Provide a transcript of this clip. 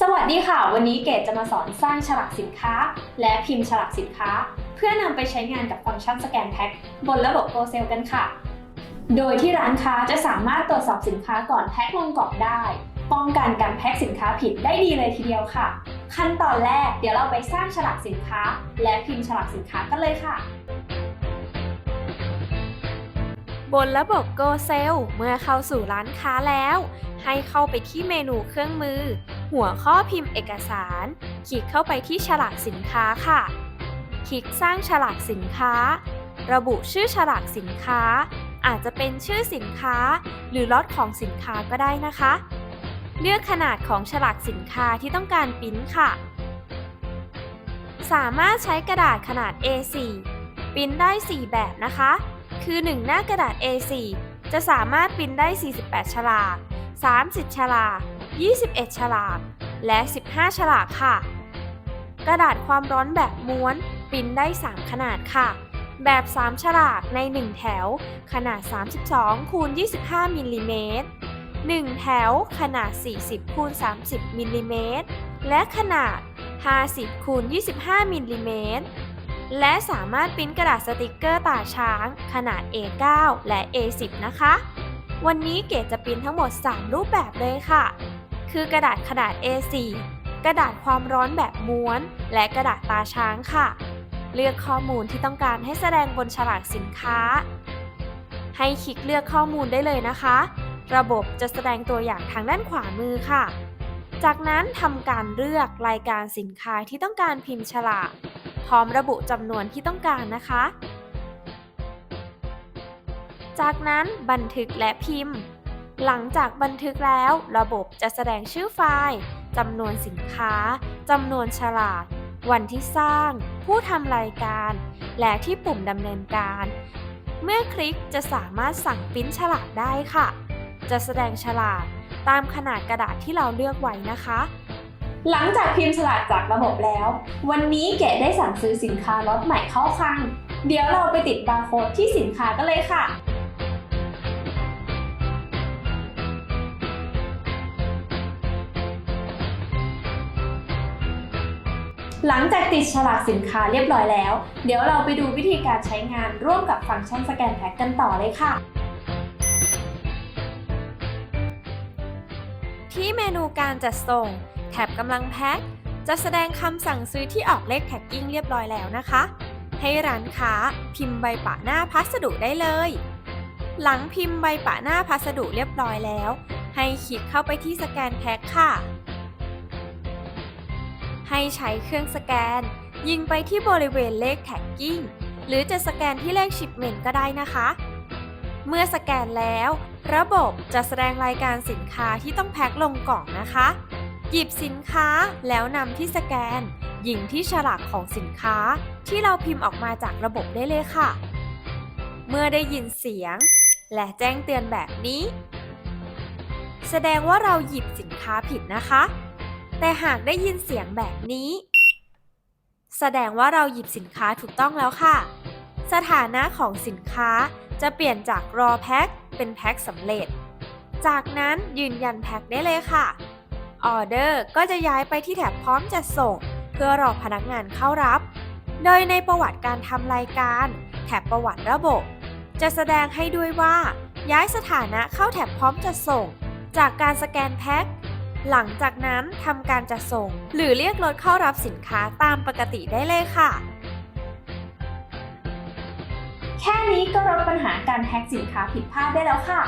สวัสดีค่ะ วันนี้เกดจะมาสอนสร้างฉลากสินค้า และพิมพ์ฉลากสินค้า เพื่อนำไปใช้งานกับฟังก์ชันสแกนแพ็คบนระบบโกเซลกันค่ะ โดยที่ร้านค้าจะสามารถตรวจสอบสินค้าก่อนแพ็คลงกล่องได้ ป้องกันการแพ็คสินค้าผิดได้ดีเลยทีเดียวค่ะ ขั้นตอนแรกเดี๋ยวเราไปสร้างฉลากสินค้า และพิมพ์ฉลากสินค้ากันเลยค่ะบนระบบ Go s e l l เมื่อเข้าสู่ร้านค้าแล้ว ให้เข้าไปที่เมนูเครื่องมือ หัวข้อพิมพ์เอกสาร คลิกเข้าไปที่ฉลากสินค้าค่ะ คลิกสร้างฉลากสินค้า ระบุชื่อฉลากสินค้า อาจจะเป็นชื่อสินค้า หรือล็อตของสินค้าก็ได้นะคะ เลือกขนาดของฉลากสินค้าที่ต้องการปริ้นค่ะ สามารถใช้กระดาษขนาด A4 ปริ้นได้ 4 แบบนะคะ คือ 1 หน้ากระดาษ A4 จะสามารถปริ้นได้ 48 ฉลาก 30 ฉลาก 21 ฉลาก และ 15 ฉลากค่ะ กระดาษความร้อนแบบม้วนปริ้นได้ 3 ขนาดค่ะ แบบ 3 ฉลากใน 1 แถว ขนาด 32คูณ25มิลลิเมตร1แถวขนาด 40คูณ30มิลลิเมตรและขนาด 50คูณ25มิลลิเมตรและสามารถปิ้นกระดาษสติกเกอร์ตาช้าง ขนาด A9 และ A10 นะคะ วันนี้เกดจะปิ้นทั้งหมด 3 รูปแบบเลยค่ะ คือกระดาษขนาด A4 กระดาษความร้อนแบบม้วน และกระดาษตาช้างค่ะ เลือกข้อมูลที่ต้องการให้แสดงบนฉลากสินค้า ให้คลิกเลือกข้อมูลได้เลยนะคะ ระบบจะแสดงตัวอย่างทางด้านขวามือค่ะ จากนั้นทำการเลือกรายการสินค้าที่ต้องการพิมพ์ฉลาก พร้อมระบุจำนวนที่ต้องการนะคะ จากนั้นบันทึกและพิมพ์ หลังจากบันทึกแล้ว ระบบจะแสดงชื่อไฟล์จำนวนสินค้าจำนวนฉลากวันที่สร้าง ผู้ทำรายการ และที่ปุ่มดำเนินการ เมื่อคลิกจะสามารถสั่งปริ้นฉลากได้ค่ะ จะแสดงฉลากตามขนาดกระดาษที่เราเลือกไว้นะคะ หลังจากพิมพ์ฉลากจากระบบแล้ว วันนี้เก๋ได้สั่งซื้อสินค้าล็อตใหม่เข้าคลัง เดี๋ยวเราไปติดบาร์โค้ดที่สินค้ากันเลยค่ะ หลังจากติดฉลากสินค้าเรียบร้อยแล้ว เดี๋ยวเราไปดูวิธีการใช้งานร่วมกับฟังก์ชันสแกนแพ็กกันต่อเลยค่ะ ที่เมนูการจัดส่ง แถบกำลังแพ็คจะแสดงคำสั่งซื้อที่ออกเลขแท็กกิ้งเรียบร้อยแล้วนะคะ ให้ร้านค้าพิมพ์ใบปะหน้าพัสดุได้เลย หลังพิมพ์ใบปะหน้าพัสดุเรียบร้อยแล้ว ให้คลิกเข้าไปที่สแกนแพ็คค่ะ ให้ใช้เครื่องสแกน ยิงไปที่บริเวณเลขแท็กกิ้ง หรือจะสแกนที่เลขชิปเมนต์ก็ได้นะคะ เมื่อสแกนแล้ว ระบบจะแสดงรายการสินค้าที่ต้องแพ็คลงกล่องนะคะ หยิบสินค้าแล้วนำที่สแกน ยิงที่ฉลากของสินค้าที่เราพิมพ์ออกมาจากระบบได้เลยค่ะ เมื่อได้ยินเสียง และแจ้งเตือนแบบนี้ แสดงว่าเราหยิบสินค้าผิดนะคะ แต่หากได้ยินเสียงแบบนี้ แสดงว่าเราหยิบสินค้าถูกต้องแล้วค่ะ สถานะของสินค้าจะเปลี่ยนจากรอแพ็คเป็นแพ็คสำเร็จ จากนั้นยืนยันแพ็คได้เลยค่ะ ออเดอร์ก็จะย้ายไปที่แถบพร้อมจัดส่ง เพื่อรอพนักงานเข้ารับ โดยในประวัติการทำรายการ แถบประวัติระบบ จะแสดงให้ด้วยว่า ย้ายสถานะเข้าแถบพร้อมจัดส่ง จากการสแกนแพ็ค หลังจากนั้นทำการจัดส่ง หรือเรียกรถเข้ารับสินค้าตามปกติได้เลยค่ะ แค่นี้ก็ลดปัญหาการแฮ็กสินค้าผิดพลาดได้แล้วค่ะ